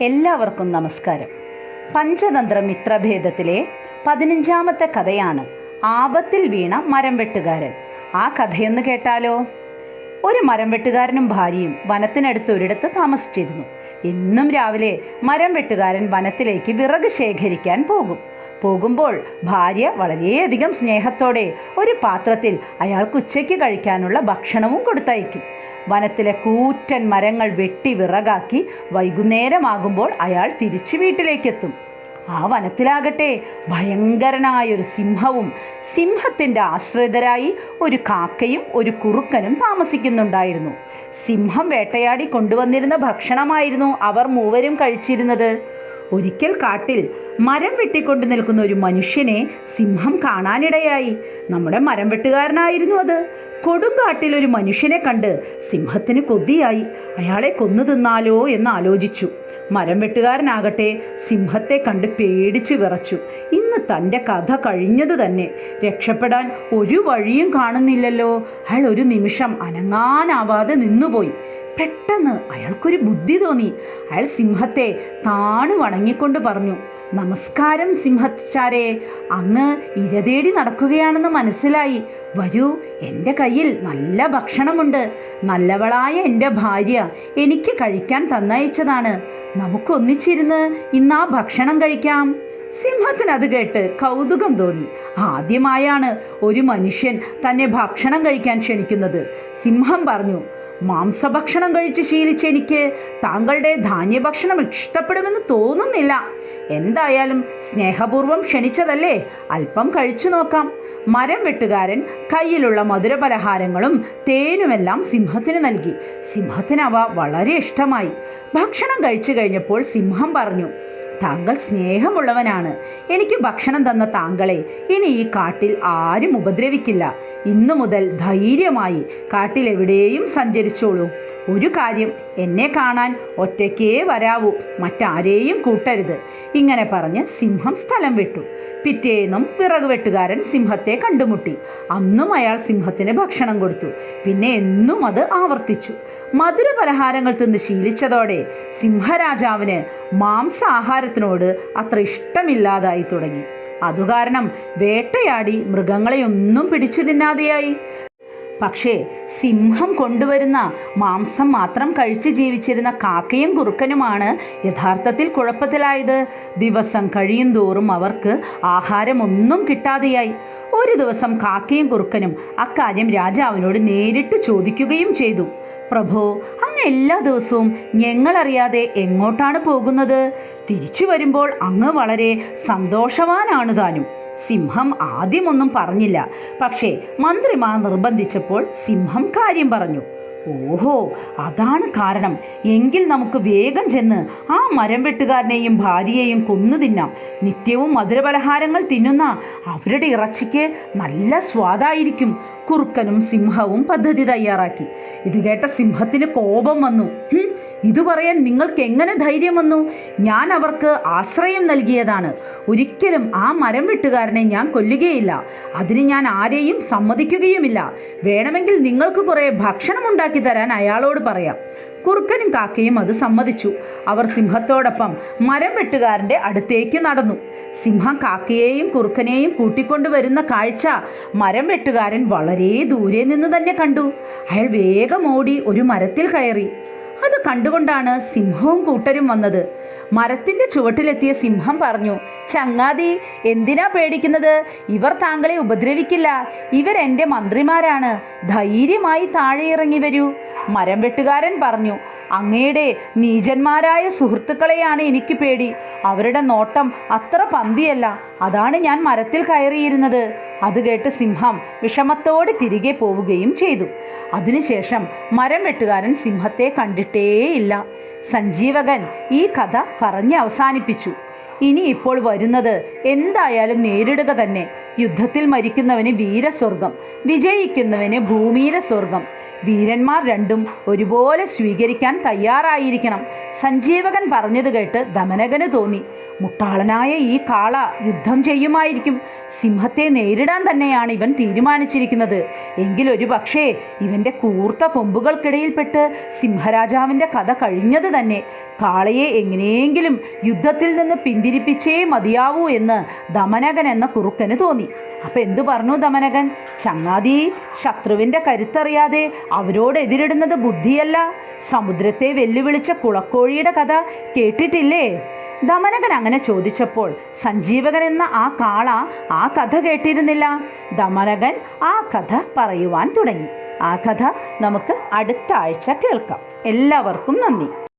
എല്ലാവർക്കും നമസ്കാരം. പഞ്ചതന്ത്ര മിത്രഭേദത്തിലെ പതിനഞ്ചാമത്തെ കഥയാണ് ആപത്തിൽ വീണ മരം വെട്ടുകാരൻ. ആ കഥയൊന്ന് കേട്ടാലോ? ഒരു മരം വെട്ടുകാരനും ഭാര്യയും വനത്തിനടുത്ത് ഒരിടത്ത് താമസിച്ചിരുന്നു. എന്നും രാവിലെ മരം വെട്ടുകാരൻ വനത്തിലേക്ക് വിറക് ശേഖരിക്കാൻ പോകും. പോകുമ്പോൾ ഭാര്യ വളരെയധികം സ്നേഹത്തോടെ ഒരു പാത്രത്തിൽ അയാൾക്ക് ഉച്ചയ്ക്ക് കഴിക്കാനുള്ള ഭക്ഷണവും കൊടുത്തയക്കും. വനത്തിലെ കൂറ്റൻ മരങ്ങൾ വെട്ടി വിറകാക്കി വൈകുന്നേരമാകുമ്പോൾ അയാൾ തിരിച്ചു വീട്ടിലേക്കെത്തും. ആ വനത്തിലാകട്ടെ ഭയങ്കരനായൊരു സിംഹവും സിംഹത്തിന്റെ ആശ്രിതരായി ഒരു കാക്കയും ഒരു കുറുക്കനും താമസിക്കുന്നുണ്ടായിരുന്നു. സിംഹം വേട്ടയാടി കൊണ്ടുവന്നിരുന്ന ഭക്ഷണമായിരുന്നു അവർ മൂവരും കഴിച്ചിരുന്നത്. ഒരിക്കൽ കാട്ടിൽ മരം വെട്ടിക്കൊണ്ട് നിൽക്കുന്ന ഒരു മനുഷ്യനെ സിംഹം കാണാനിടയായി. നമ്മുടെ മരം വെട്ടുകാരനായിരുന്നു അത്. കൊടുങ്കാട്ടിൽ ഒരു മനുഷ്യനെ കണ്ട് സിംഹത്തിന് കൊതിയായി. അയാളെ കൊന്നു തിന്നാലോ എന്ന് ആലോചിച്ചു. മരം വെട്ടുകാരനാകട്ടെ സിംഹത്തെ കണ്ട് പേടിച്ചു വിറച്ചു. ഇന്ന് തന്റെ കഥ കഴിഞ്ഞത് തന്നെ. രക്ഷപ്പെടാൻ ഒരു വഴിയും കാണുന്നില്ലല്ലോ. അയാൾ ഒരു നിമിഷം അനങ്ങാനാവാതെ നിന്നുപോയി. പെട്ടെന്ന് അയാൾക്കൊരു ബുദ്ധി തോന്നി. അയാൾ സിംഹത്തെ താണു വണങ്ങിക്കൊണ്ട് പറഞ്ഞു നമസ്കാരം സിംഹച്ചാരെ അങ്ങ് ഇരതേടി നടക്കുകയാണെന്ന് മനസ്സിലായി. വരൂ എന്റെ കയ്യിൽ നല്ല ഭക്ഷണമുണ്ട്. നല്ലവളായ എന്റെ ഭാര്യ എനിക്ക് കഴിക്കാൻ തന്നയച്ചതാണ്. നമുക്കൊന്നിച്ചിരുന്ന് ഇന്ന് ആ ഭക്ഷണം കഴിക്കാം. സിംഹത്തിന് അത് കേട്ട് കൗതുകം തോന്നി. ആദ്യമായാണ് ഒരു മനുഷ്യൻ തന്നെ ഭക്ഷണം കഴിക്കാൻ ക്ഷണിക്കുന്നത്. സിംഹം പറഞ്ഞു മാംസഭക്ഷണം കഴിച്ച് ശീലിച്ച എനിക്ക് താങ്കളുടെ ധാന്യഭക്ഷണം ഇഷ്ടപ്പെടുമെന്ന് തോന്നുന്നില്ല. എന്തായാലും സ്നേഹപൂർവം ക്ഷണിച്ചതല്ലേ? അല്പം കഴിച്ചു നോക്കാം. മരം വെട്ടുകാരൻ കയ്യിലുള്ള മധുരപലഹാരങ്ങളും തേനുമെല്ലാം സിംഹത്തിന് നൽകി. സിംഹത്തിന് അവ വളരെ ഇഷ്ടമായി. ഭക്ഷണം കഴിച്ചു കഴിഞ്ഞപ്പോൾ സിംഹം പറഞ്ഞു താങ്കൾ സ്നേഹമുള്ളവനാണ്. എനിക്ക് ഭക്ഷണം തന്ന താങ്കളെ ഇനി ഈ കാട്ടിൽ ആരും ഉപദ്രവിക്കില്ല. ഇന്നു മുതൽ ധൈര്യമായി കാട്ടിലെവിടെയും സഞ്ചരിച്ചോളൂ. ഒരു കാര്യം എന്നെ കാണാൻ ഒറ്റയ്ക്കേ വരാവൂ. മറ്റാരെയും കൂട്ടരുത്. ഇങ്ങനെ പറഞ്ഞ് സിംഹം സ്ഥലം വിട്ടു. പിറ്റേന്നും വിറക് വെട്ടുകാരൻ സിംഹത്തെ കണ്ടുമുട്ടി. അന്നും അയാൾ സിംഹത്തിന് ഭക്ഷണം കൊടുത്തു. പിന്നെ എന്നും അത് ആവർത്തിച്ചു. മധുര പലഹാരങ്ങൾ തിന്ന് ശീലിച്ചതോടെ സിംഹരാജാവിന് മാംസാഹാരത്തിനോട് അത്ര ഇഷ്ടമില്ലാതായി തുടങ്ങി. അതുകാരണം വേട്ടയാടി മൃഗങ്ങളെയൊന്നും പിടിച്ചു തിന്നാതെയായി. പക്ഷേ സിംഹം കൊണ്ടുവരുന്ന മാംസം മാത്രം കഴിച്ച് ജീവിച്ചിരുന്ന കാക്കയും കുറുക്കനുമാണ് യഥാർത്ഥത്തിൽ കുഴപ്പത്തിലായത്. ദിവസം കഴിയും തോറും അവർക്ക് ആഹാരമൊന്നും കിട്ടാതെയായി. ഒരു ദിവസം കാക്കയും കുറുക്കനും അക്കാര്യം രാജാവിനോട് നേരിട്ട് ചോദിക്കുകയും ചെയ്തു. പ്രഭോ അങ്ങ് എല്ലാ ദിവസവും ഞങ്ങളറിയാതെ എങ്ങോട്ടാണ് പോകുന്നത്? തിരിച്ചു വരുമ്പോൾ അങ്ങ് വളരെ സന്തോഷവാനാണ് താനും. സിംഹം ആദ്യമൊന്നും പറഞ്ഞില്ല. പക്ഷേ മന്ത്രിമാർ നിർബന്ധിച്ചപ്പോൾ സിംഹം കാര്യം പറഞ്ഞു. ഓഹോ അതാണ് കാരണം. എങ്കിൽ നമുക്ക് വേഗം ചെന്ന് ആ മരം വെട്ടുകാരനെയും ഭാര്യയെയും കൊന്നു തിന്നാം. നിത്യവും മധുരപലഹാരങ്ങൾ തിന്നുന്ന അവരുടെ ഇറച്ചിക്ക് നല്ല സ്വാദായിരിക്കും. കുറുക്കനും സിംഹവും പദ്ധതി തയ്യാറാക്കി. ഇത് കേട്ട സിംഹത്തിന് കോപം വന്നു. "ഹും, ഇത് പറയാൻ നിങ്ങൾക്ക് എങ്ങനെ ധൈര്യം വന്നു? ഞാൻ അവർക്ക് ആശ്രയം നൽകിയതാണ്. ഒരിക്കലും ആ മരം വെട്ടുകാരനെ ഞാൻ കൊല്ലുകയില്ല. അതിന് ഞാൻ ആരെയും സമ്മതിക്കുകയുമില്ല. വേണമെങ്കിൽ നിങ്ങൾക്ക് കുറേ ഭക്ഷണം ഉണ്ടാക്കി തരാൻ അയാളോട് പറയാം. കുറുക്കനും കാക്കയും അത് സമ്മതിച്ചു. അവർ സിംഹത്തോടൊപ്പം മരം വെട്ടുകാരന്റെ അടുത്തേക്ക് നടന്നു. സിംഹം കാക്കയെയും കുറുക്കനെയും കൂട്ടിക്കൊണ്ടു വരുന്ന കാഴ്ച മരം വെട്ടുകാരൻ വളരെ ദൂരെ നിന്ന് തന്നെ കണ്ടു. അയാൾ വേഗം ഓടി ഒരു മരത്തിൽ കയറി. അത് കണ്ടുകൊണ്ടാണ് സിംഹവും കൂട്ടരും വന്നത്. മരത്തിന്റെ ചുവട്ടിലെത്തിയ സിംഹം പറഞ്ഞു ചങ്ങാതി എന്തിനാ പേടിക്കുന്നത്? ഇവർ താങ്കളെ ഉപദ്രവിക്കില്ല. ഇവരെന്റെ മന്ത്രിമാരാണ്. ധൈര്യമായി താഴെ ഇറങ്ങി വരൂ. മരം വെട്ടുകാരൻ പറഞ്ഞു അങ്ങയുടെ നീചന്മാരായ സുഹൃത്തുക്കളെയാണ് എനിക്ക് പേടി. അവരുടെ നോട്ടം അത്ര പന്തിയല്ല. അതാണ് ഞാൻ മരത്തിൽ കയറിയിരുന്നത്. അത് കേട്ട് സിംഹം വിഷമത്തോടെ തിരികെ പോവുകയും ചെയ്തു. അതിനുശേഷം മരം വെട്ടുകാരൻ സിംഹത്തെ കണ്ടിട്ടേയില്ല. സഞ്ജീവകൻ ഈ കഥ പറഞ്ഞ് അവസാനിപ്പിച്ചു. ഇനി ഇപ്പോൾ വരുന്നത് എന്തായാലും നേരിടുക തന്നെ. യുദ്ധത്തിൽ മരിക്കുന്നവന് വീരസ്വർഗം വിജയിക്കുന്നവന് ഭൂമിയിലെ സ്വർഗം വീരന്മാർ രണ്ടും ഒരുപോലെ സ്വീകരിക്കാൻ തയ്യാറായിരിക്കണം. സഞ്ജീവകൻ പറഞ്ഞത് കേട്ട് ദമനകന് തോന്നി. മുട്ടാളനായ ഈ കാള യുദ്ധം ചെയ്യുമായിരിക്കും. സിംഹത്തെ നേരിടാൻ തന്നെയാണ് ഇവൻ തീരുമാനിച്ചിരിക്കുന്നത്. എങ്കിലൊരു പക്ഷേ ഇവന്റെ കൂർത്ത കൊമ്പുകൾക്കിടയിൽപ്പെട്ട് സിംഹരാജാവിന്റെ കഥ കഴിഞ്ഞത് തന്നെ. കാളയെ എങ്ങനെയെങ്കിലും യുദ്ധത്തിൽ നിന്ന് പിന്തിരിപ്പിച്ചേ മതിയാവൂ എന്ന് ദമനകൻ എന്ന കുറുക്കന് തോന്നി. അപ്പം എന്തു പറഞ്ഞു ദമനകൻ? ചങ്ങാതി ശത്രുവിന്റെ കരുത്തറിയാതെ അവരോട് എതിരിടുന്നത് ബുദ്ധിയല്ല. സമുദ്രത്തെ വെല്ലുവിളിച്ച കുളക്കോഴിയുടെ കഥ കേട്ടിട്ടില്ലേ? ദമനകൻ അങ്ങനെ ചോദിച്ചപ്പോൾ സഞ്ജീവകൻ എന്ന ആ കാള ആ കഥ കേട്ടിരുന്നില്ല. ദമനകൻ ആ കഥ പറയുവാൻ തുടങ്ങി. ആ കഥ നമുക്ക് അടുത്ത ആഴ്ച കേൾക്കാം. എല്ലാവർക്കും നന്ദി.